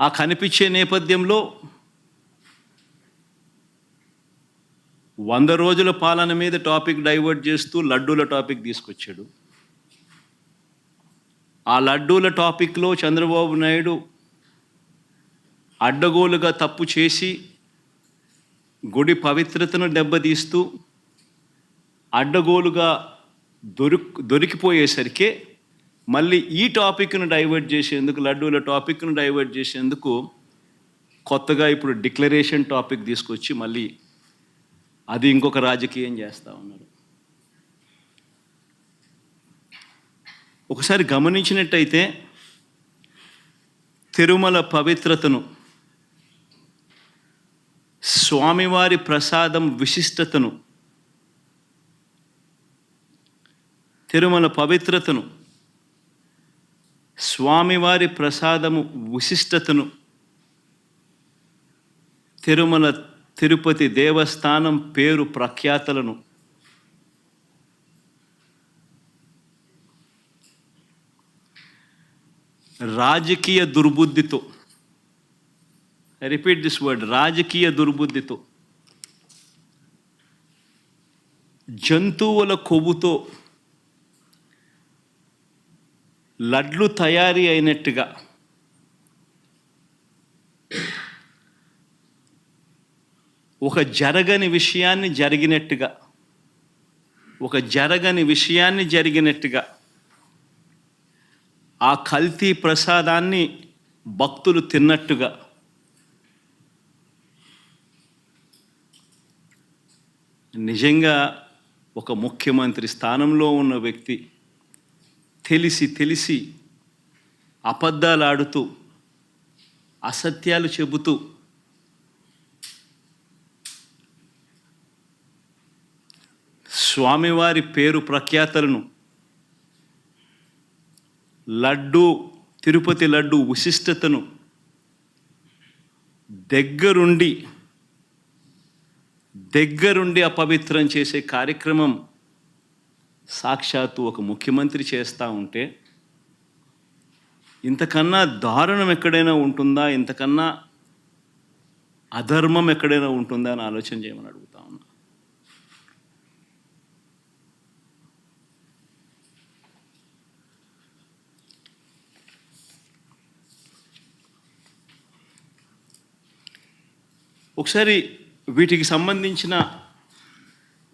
ఆ కనిపించే నేపథ్యంలో వంద రోజుల పాలన మీద టాపిక్ డైవర్ట్ చేస్తూ లడ్డూల టాపిక్ తీసుకొచ్చాడు. ఆ లడ్డూల టాపిక్లో చంద్రబాబు నాయుడు అడ్డగోలుగా తప్పు చేసి గుడి పవిత్రతను దెబ్బతీస్తూ అడ్డగోలుగా దొరికి దొరికిపోయేసరికి మళ్ళీ ఈ టాపిక్ను డైవర్ట్ చేసేందుకు లడ్డూల టాపిక్ను డైవర్ట్ చేసేందుకు కొత్తగా ఇప్పుడు డిక్లరేషన్ టాపిక్ తీసుకొచ్చి మళ్ళీ అది ఇంకొక రాజకీయం చేస్తూ ఉన్నారు. ఒకసారి గమనించినట్టయితే తిరుమల పవిత్రతను స్వామివారి ప్రసాదం విశిష్టతను తిరుమల పవిత్రతను స్వామివారి ప్రసాదము విశిష్టతను తిరుమల తిరుపతి దేవస్థానం పేరు ప్రఖ్యాతలను రాజకీయ దుర్బుద్ధితో రిపీట్ దిస్ వర్డ్ రాజకీయ దుర్బుద్ధితో జంతువుల కొవ్వుతో లడ్లు తయారీ అయినట్టుగా. ఒక జరగని విషయాన్ని జరిగినట్టుగా. ఒక జరగని విషయాన్ని జరిగినట్టుగా. ఆ కల్తీ ప్రసాదాన్ని భక్తులు తిన్నట్టుగా. నిజంగా ఒక ముఖ్యమంత్రి స్థానంలో ఉన్న వ్యక్తి తెలిసి తెలిసి అబద్ధాలు ఆడుతూ అసత్యాలు చెబుతూ స్వామివారి పేరు ప్రఖ్యాతలను లడ్డు తిరుపతి లడ్డు విశిష్టతను దగ్గరుండి దగ్గరుండి అపవిత్రం చేసే కార్యక్రమం సాక్షాత్తు ఒక ముఖ్యమంత్రి చేస్తూ ఉంటే ఇంతకన్నా దారుణం ఎక్కడైనా ఉంటుందా? ఇంతకన్నా అధర్మం ఎక్కడైనా ఉంటుందా అని ఆలోచన చేయమని అడుగుతా ఉన్నా. ఒకసారి వీటికి సంబంధించిన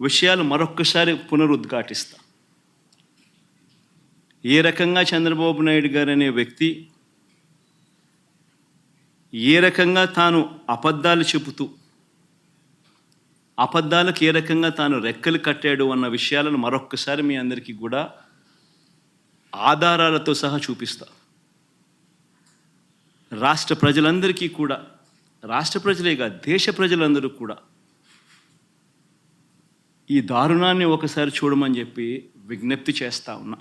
విషయాలు మరొక్కసారి పునరుద్ఘాటిస్తాను ఏ రకంగా చంద్రబాబు నాయుడు గారు అనే వ్యక్తి ఏ రకంగా తాను అబద్ధాలు చెబుతూ అబద్ధాలకు ఏ రకంగా తాను రెక్కలు కట్టాడు అన్న విషయాలను మరొక్కసారి మీ అందరికీ కూడా ఆధారాలతో సహా చూపిస్తా. రాష్ట్ర ప్రజలందరికీ కూడా రాష్ట్ర ప్రజలేగా దేశ ప్రజలందరూ కూడా ఈ దారుణాన్ని ఒకసారి చూడమని చెప్పి విజ్ఞప్తి చేస్తా ఉన్నా.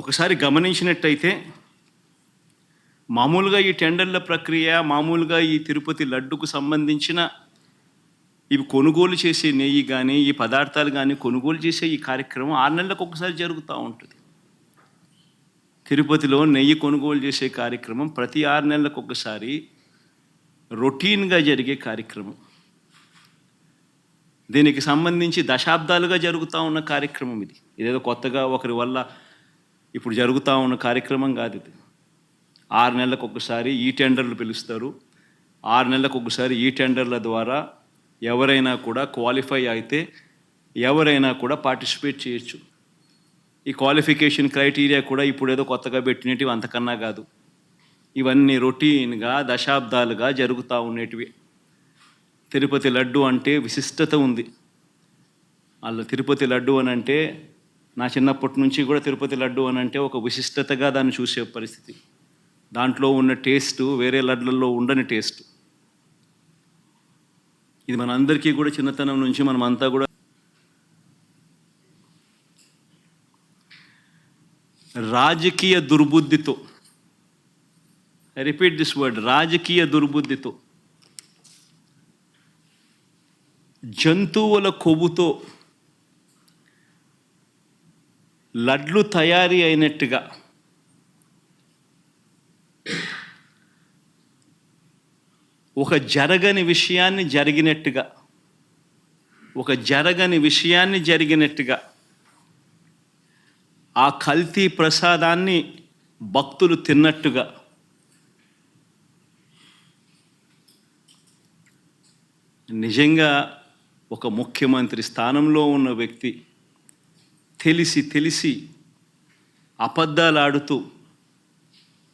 ఒకసారి గమనించినట్టయితే మామూలుగా ఈ టెండర్ల ప్రక్రియ మామూలుగా ఈ తిరుపతి లడ్డుకు సంబంధించిన ఇవి కొనుగోలు చేసే నెయ్యి కానీ ఈ పదార్థాలు కానీ కొనుగోలు చేసే ఈ కార్యక్రమం ఆరు నెలలకు ఒకసారి జరుగుతూ ఉంటుంది. తిరుపతిలో నెయ్యి కొనుగోలు చేసే కార్యక్రమం ప్రతి ఆరు నెలలకు ఒకసారి రొటీన్గా జరిగే కార్యక్రమం. దీనికి సంబంధించి దశాబ్దాలుగా జరుగుతూ ఉన్న కార్యక్రమం ఇది. ఇదేదో కొత్తగా ఒకరి వల్ల ఇప్పుడు జరుగుతూ ఉన్న కార్యక్రమం కాదు ఇది. ఆరు నెలలకు ఒకసారి ఈ టెండర్లు పిలుస్తారు. ఆరు నెలలకు ఒకసారి ఈ టెండర్ల ద్వారా ఎవరైనా కూడా క్వాలిఫై అయితే ఎవరైనా కూడా పార్టిసిపేట్ చేయొచ్చు. ఈ క్వాలిఫికేషన్ క్రైటీరియా కూడా ఇప్పుడు ఏదో కొత్తగా పెట్టినవి అంతకన్నా కాదు. ఇవన్నీ రొటీన్గా దశాబ్దాలుగా జరుగుతూ ఉండేటివి. తిరుపతి లడ్డు అంటే విశిష్టత ఉంది. అలా తిరుపతి లడ్డు అని అంటే నా చిన్నప్పటి నుంచి కూడా తిరుపతి లడ్డు అని అంటే ఒక విశిష్టతగా దాన్ని చూసే పరిస్థితి. దాంట్లో ఉన్న టేస్ట్ వేరే లడ్లలో ఉండని టేస్ట్. ఇది మనందరికీ కూడా చిన్నతనం నుంచి మనం అంతా కూడా రాజకీయ దుర్బుద్ధితో. రిపీట్ దిస్ వర్డ్ రాజకీయ దుర్బుద్ధితో. జంతువుల కొవ్వుతో లడ్లు తయారీ అయినట్టుగా. ఒక జరగని విషయాన్ని జరిగినట్టుగా. ఒక జరగని విషయాన్ని జరిగినట్టుగా. ఆ కల్తీ ప్రసాదాన్ని భక్తులు తిన్నట్టుగా. నిజంగా ఒక ముఖ్యమంత్రి స్థానంలో ఉన్న వ్యక్తి తెలిసి తెలిసి అబద్ధాలు ఆడుతూ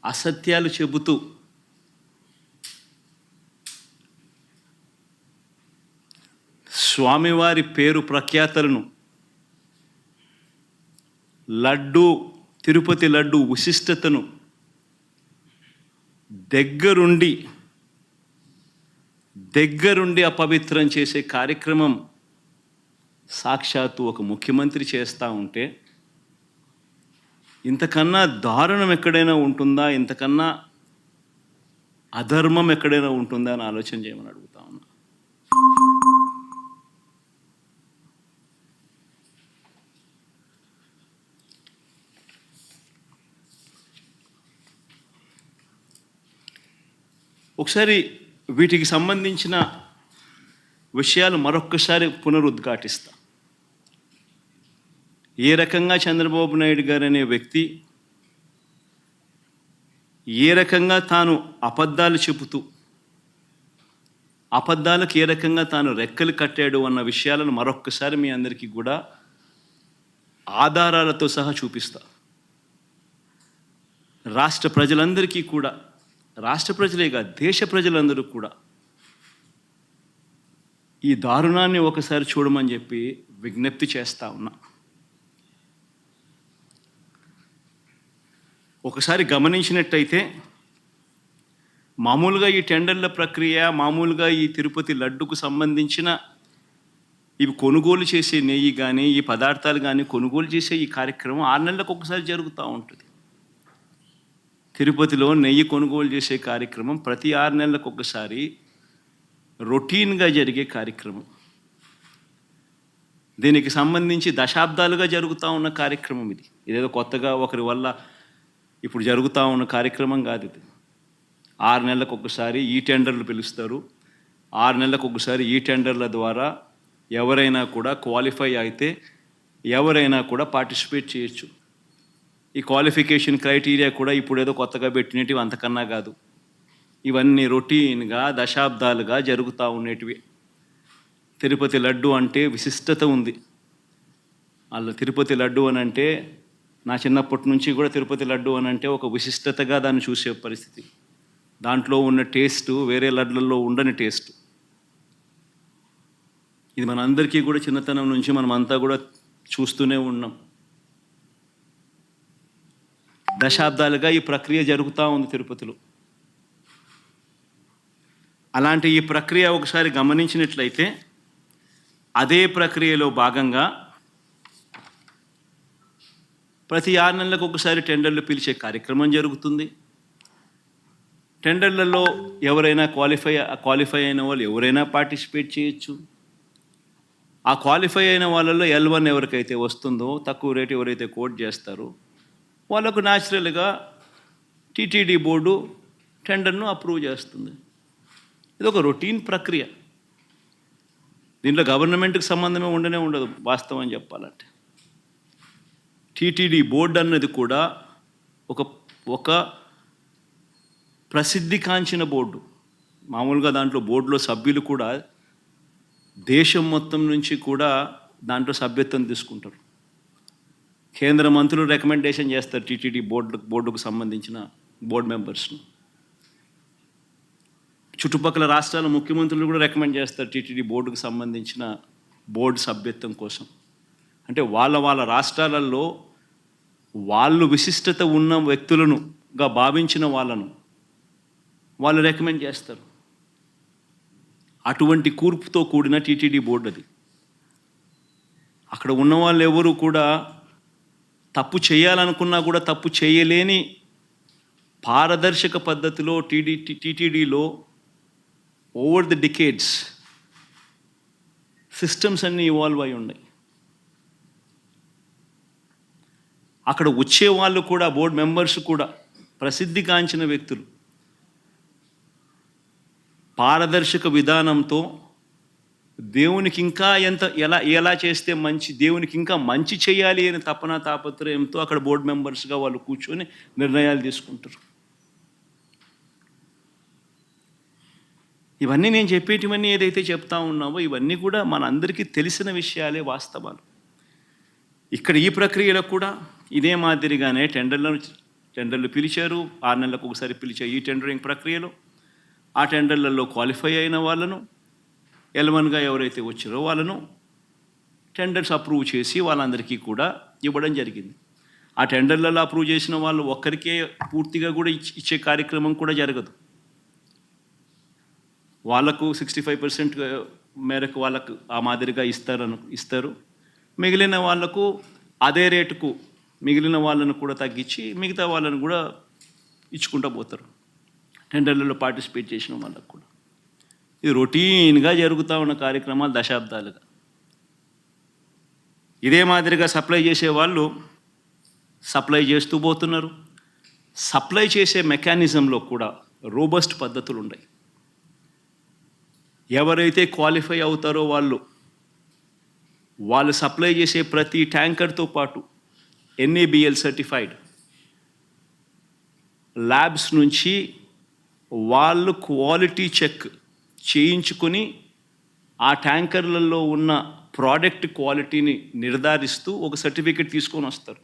అసత్యాలు చెబుతూ స్వామివారి పేరు ప్రఖ్యాతలను లడ్డు తిరుపతి లడ్డు విశిష్టతను దగ్గరుండి దగ్గరుండి అపవిత్రం చేసే కార్యక్రమం సాక్షాత్తు ఒక ముఖ్యమంత్రి చేస్తూ ఉంటే ఇంతకన్నా దారుణం ఎక్కడైనా ఉంటుందా? ఇంతకన్నా అధర్మం ఎక్కడైనా ఉంటుందా అని ఆలోచన చేయమని అడుగుతా ఉన్నా. ఒకసారి వీటికి సంబంధించిన విషయాలు మరొక్కసారి పునరుద్ఘాటిస్తా. ఏ రకంగా చంద్రబాబు నాయుడు గారు అనే వ్యక్తి ఏ రకంగా తాను అబద్ధాలు చెబుతూ అబద్ధాలకు ఏ రకంగా తాను రెక్కలు కట్టాడు అన్న విషయాలను మరొక్కసారి మీ అందరికీ కూడా ఆధారాలతో సహా చూపిస్తా. రాష్ట్ర ప్రజలందరికీ కూడా రాష్ట్ర ప్రజలే కాదు దేశ ప్రజలందరూ కూడా ఈ దారుణాన్ని ఒకసారి చూడమని చెప్పి విజ్ఞప్తి చేస్తా ఉన్నా. ఒకసారి గమనించినట్టయితే మామూలుగా ఈ టెండర్ల ప్రక్రియ మామూలుగా ఈ తిరుపతి లడ్డుకు సంబంధించిన ఇవి కొనుగోలు చేసే నెయ్యి కానీ ఈ పదార్థాలు కానీ కొనుగోలు చేసే ఈ కార్యక్రమం ఆరు నెలలకు ఒకసారి జరుగుతూ ఉంటుంది. తిరుపతిలో నెయ్యి కొనుగోలు చేసే కార్యక్రమం ప్రతి ఆరు నెలలకు ఒకసారి రొటీన్గా జరిగే కార్యక్రమం. దీనికి సంబంధించి దశాబ్దాలుగా జరుగుతూ ఉన్న కార్యక్రమం ఇది. ఇదేదో కొత్తగా ఒకరి వల్ల ఇప్పుడు జరుగుతూ ఉన్న కార్యక్రమం కాదు ఇది. ఆరు నెలలకు ఒకసారి ఈ టెండర్లు పిలుస్తారు. ఆరు నెలలకు ఒకసారి ఈ టెండర్ల ద్వారా ఎవరైనా కూడా క్వాలిఫై అయితే ఎవరైనా కూడా పార్టిసిపేట్ చేయొచ్చు. ఈ క్వాలిఫికేషన్ క్రైటీరియా కూడా ఇప్పుడు ఏదో కొత్తగా పెట్టినవి అంతకన్నా కాదు. ఇవన్నీ రొటీన్గా దశాబ్దాలుగా జరుగుతూ ఉండేటివి. తిరుపతి లడ్డు అంటే విశిష్టత ఉంది. వాళ్ళ తిరుపతి లడ్డు అని అంటే నా చిన్నప్పటి నుంచి కూడా తిరుపతి లడ్డు అని అంటే ఒక విశిష్టతగా దాన్ని చూసే పరిస్థితి. దాంట్లో ఉన్న టేస్ట్ వేరే లడ్లలో ఉండని టేస్ట్. ఇది మన అందరికీ కూడా చిన్నతనం నుంచి మనం అంతా కూడా చూస్తూనే ఉన్నాం. దశాబ్దాలుగా ఈ ప్రక్రియ జరుగుతూ ఉంది తిరుపతిలో. అలాంటి ఈ ప్రక్రియ ఒకసారి గమనించినట్లయితే అదే ప్రక్రియలో భాగంగా ప్రతి ఆరు నెలలకు ఒకసారి టెండర్లు పిలిచే కార్యక్రమం జరుగుతుంది. టెండర్లలో ఎవరైనా క్వాలిఫై క్వాలిఫై అయిన వాళ్ళు ఎవరైనా పార్టిసిపేట్ చేయొచ్చు. ఆ క్వాలిఫై అయిన వాళ్ళలో ఎల్ వన్ ఎవరికైతే వస్తుందో తక్కువ రేటు ఎవరైతే కోట్ చేస్తారో వాళ్ళకు న్యాచురల్గా టీటీడీ బోర్డు టెండర్ను అప్రూవ్ చేస్తుంది. ఇది ఒక రొటీన్ ప్రక్రియ. దీంట్లో గవర్నమెంట్కి సంబంధమే ఉండనే ఉండదు వాస్తవం చెప్పాలంటే. టీటీడీ బోర్డు అన్నది కూడా ఒక ఒక ప్రసిద్ధి కాంచిన బోర్డు. మామూలుగా దాంట్లో బోర్డులో సభ్యులు కూడా దేశం మొత్తం నుంచి కూడా దాంట్లో సభ్యత్వం తీసుకుంటారు. కేంద్ర మంత్రులు రికమెండేషన్ చేస్తారు టీటీడీ బోర్డు బోర్డుకు సంబంధించిన బోర్డు మెంబర్స్ను. చుట్టుపక్కల రాష్ట్రాల ముఖ్యమంత్రులు కూడా రికమెండ్ చేస్తారు టీటీడీ బోర్డుకు సంబంధించిన బోర్డు సభ్యత్వం కోసం. అంటే వాళ్ళ వాళ్ళ రాష్ట్రాలలో వాళ్ళు విశిష్టత ఉన్న వ్యక్తులనుగా భావించిన వాళ్ళను వాళ్ళు రికమెండ్ చేస్తారు. అటువంటి కూర్పుతో కూడిన టీటీడీ బోర్డు అది. అక్కడ ఉన్న వాళ్ళు ఎవరు కూడా తప్పు చేయాలనుకున్నా కూడా తప్పు చేయలేని పారదర్శక పద్ధతిలో టీడీ టీటీడీలో ఓవర్ ది డికేడ్స్ సిస్టమ్స్ అన్నీ ఇవాల్వ్ అయి ఉన్నాయి. అక్కడ వచ్చే వాళ్ళు కూడా బోర్డు మెంబర్స్ కూడా ప్రసిద్ధిగాంచిన వ్యక్తులు. పారదర్శక విధానంతో దేవునికి ఇంకా ఎంత ఎలా ఎలా చేస్తే మంచి దేవునికి ఇంకా మంచి చేయాలి అనే తపన తాపత్రయంతో అక్కడ బోర్డు మెంబర్స్గా వాళ్ళు కూర్చొని నిర్ణయాలు తీసుకుంటారు. ఇవన్నీ నేను చెప్పేటివన్నీ ఏదైతే చెప్తా ఉన్నామో ఇవన్నీ కూడా మన అందరికీ తెలిసిన విషయాలే వాస్తవాలు. ఇక్కడ ఈ ప్రక్రియలో కూడా ఇదే మాదిరిగానే టెండర్లను టెండర్లు పిలిచారు. ఆరు నెలలకు ఒకసారి పిలిచారు ఈ టెండరింగ్ ప్రక్రియలో. ఆ టెండర్లలో క్వాలిఫై అయిన వాళ్ళను ఎలవన్గా ఎవరైతే వచ్చారో వాళ్ళను టెండర్స్ అప్రూవ్ చేసి వాళ్ళందరికీ కూడా ఇవ్వడం జరిగింది. ఆ టెండర్లలో అప్రూవ్ చేసిన వాళ్ళు ఒక్కరికే పూర్తిగా కూడా ఇచ్చే కార్యక్రమం కూడా జరగదు. వాళ్ళకు సిక్స్టీ ఫైవ్ పర్సెంట్ మేరకు వాళ్ళకు ఆ మాదిరిగా ఇస్తారను ఇస్తారు. మిగిలిన వాళ్ళకు అదే రేటుకు మిగిలిన వాళ్ళను కూడా తగ్గించి మిగతా వాళ్ళను కూడా ఇచ్చుకుంటూ పోతారు. టెండర్లలో పార్టిసిపేట్ చేసిన వాళ్ళకు కూడా. ఇది రొటీన్గా జరుగుతూ ఉన్న కార్యక్రమాలు దశాబ్దాలుగా. ఇదే మాదిరిగా సప్లై చేసే వాళ్ళు సప్లై చేస్తూ పోతున్నారు. సప్లై చేసే మెకానిజంలో కూడా రోబస్ట్ పద్ధతులు ఉన్నాయి ఎవరైతే క్వాలిఫై అవుతారో వాళ్ళు వాళ్ళు సప్లై చేసే ప్రతి ట్యాంకర్తో పాటు ఎన్ఏబిఎల్ సర్టిఫైడ్ ల్యాబ్స్ నుంచి వాళ్ళు క్వాలిటీ చెక్ చేయించుకొని ఆ ట్యాంకర్లలో ఉన్న ప్రోడక్ట్ క్వాలిటీని నిర్ధారిస్తూ ఒక సర్టిఫికెట్ తీసుకొని వస్తారు.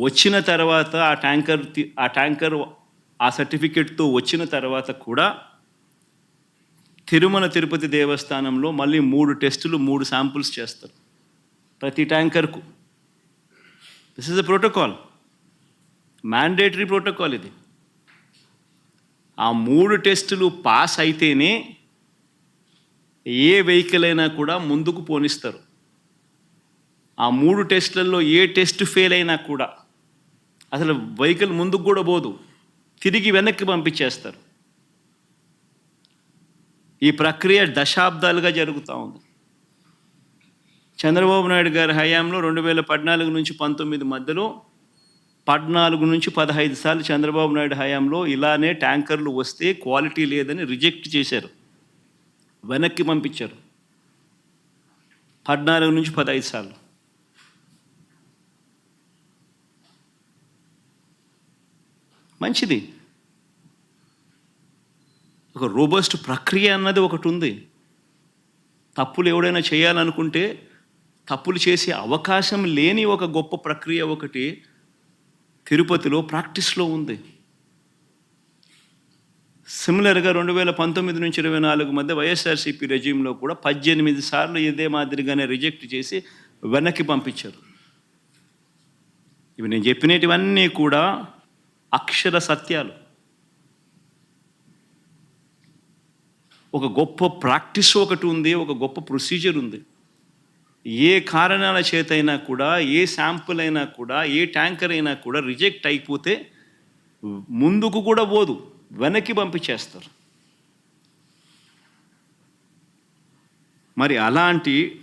వచ్చిన తర్వాత ఆ ట్యాంకర్ ఆ ట్యాంకర్ ఆ సర్టిఫికెట్తో వచ్చిన తర్వాత కూడా తిరుమల తిరుపతి దేవస్థానంలో మళ్ళీ మూడు టెస్టులు మూడు శాంపుల్స్ చేస్తారు. ప్రతి ట్యాంకర్కు. This is a protocol mandatory protocol ఇది. ఆ మూడు టెస్టులు పాస్ అయితేనే ఏ వెహికల్ అయినా కూడా ముందుకు పోనిస్తారు. ఆ మూడు టెస్టులలో ఏ టెస్ట్ ఫెయిల్ అయినా కూడా అసలు వెహికల్ ముందుకు కూడా పోదు. తిరిగి వెనక్కి పంపించేస్తారు. ఈ ప్రక్రియ దశాబ్దాలుగా జరుగుతూ ఉంది. చంద్రబాబు నాయుడు గారి హయాంలో రెండు వేల పద్నాలుగు నుంచి పంతొమ్మిది మధ్యలో పద్నాలుగు నుంచి పదహైదు సార్లు చంద్రబాబు నాయుడు హయాంలో ఇలానే ట్యాంకర్లు వస్తే క్వాలిటీ లేదని రిజెక్ట్ చేశారు. వెనక్కి పంపించారు. పద్నాలుగు నుంచి పదహైదు సార్లు. మంచిది. ఒక రోబస్ట్ ప్రక్రియ అన్నది ఒకటి ఉంది తప్పులు ఎవడైనా చేయాలనుకుంటే తప్పులు చేసే అవకాశం లేని ఒక గొప్ప ప్రక్రియ ఒకటి తిరుపతిలో ప్రాక్టీస్లో ఉంది. సిమిలర్గా రెండు వేల పంతొమ్మిది నుంచి ఇరవై నాలుగు మధ్య వైఎస్ఆర్సీపీ రెజ్యూమ్లో కూడా పద్దెనిమిది సార్లు ఇదే మాదిరిగానే రిజెక్ట్ చేసి వెనక్కి పంపించారు. ఇవి నేను చెప్పినటివన్నీ కూడా అక్షర సత్యాలు. ఒక గొప్ప ప్రాక్టీస్ ఒకటి ఉంది ఒక గొప్ప ప్రొసీజర్ ఉంది. ఏ కారణాల చేతైనా కూడా ఏ శాంపుల్ అయినా కూడా ఏ ట్యాంకర్ అయినా కూడా రిజెక్ట్ అయిపోతే ముందుకు కూడా పోదు వెనక్కి పంపించేస్తారు. మరి అలాంటి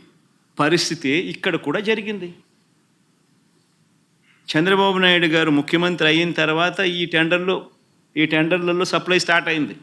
పరిస్థితి ఇక్కడ కూడా జరిగింది. చంద్రబాబు నాయుడు గారు ముఖ్యమంత్రి అయిన తర్వాత ఈ టెండర్లో ఈ టెండర్లలో సప్లై స్టార్ట్ అయింది.